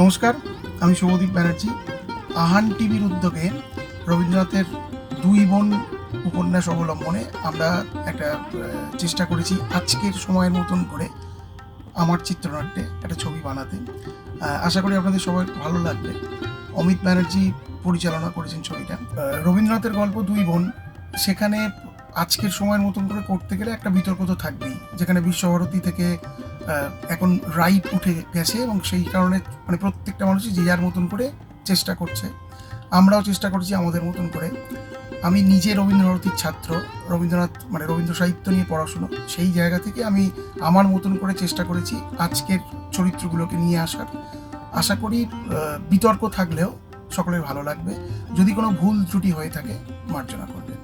নমস্কার, আমি শুভদীপ ব্যানার্জি। আহান টিভির উদ্যোগে রবীন্দ্রনাথের দুই বোন উপন্যাস অবলম্বনে আমরা একটা চেষ্টা করেছি আজকের সময়ের মতন করে আমার চিত্রনাট্যে একটা ছবি বানাতে। আশা করি আপনাদের সবার ভালো লাগবে। অমিত ব্যানার্জি পরিচালনা করেছেন ছবিটা। রবীন্দ্রনাথের গল্প দুই বোন, সেখানে আজকের সময়ের মতন করে করতে গেলে একটা বিতর্ক তো থাকবেই। যেখানে বিশ্বভারতী থেকে এখন রাইট উঠে গেছে এবং সেই কারণে মানে প্রত্যেকটা মানুষই যে যার মতন করে চেষ্টা করছে, আমরাও চেষ্টা করছি আমাদের মতন করে। আমি নিজে রবীন্দ্রভারতীর ছাত্র, রবীন্দ্রনাথ মানে রবীন্দ্র সাহিত্য নিয়ে পড়াশুনো, সেই জায়গা থেকে আমি আমার মতন করে চেষ্টা করেছি আজকের চরিত্রগুলোকে নিয়ে আসার। আশা করি বিতর্ক থাকলেও সকলের ভালো লাগবে। যদি কোনো ভুল ত্রুটি হয়ে থাকে, মার্জনা করবে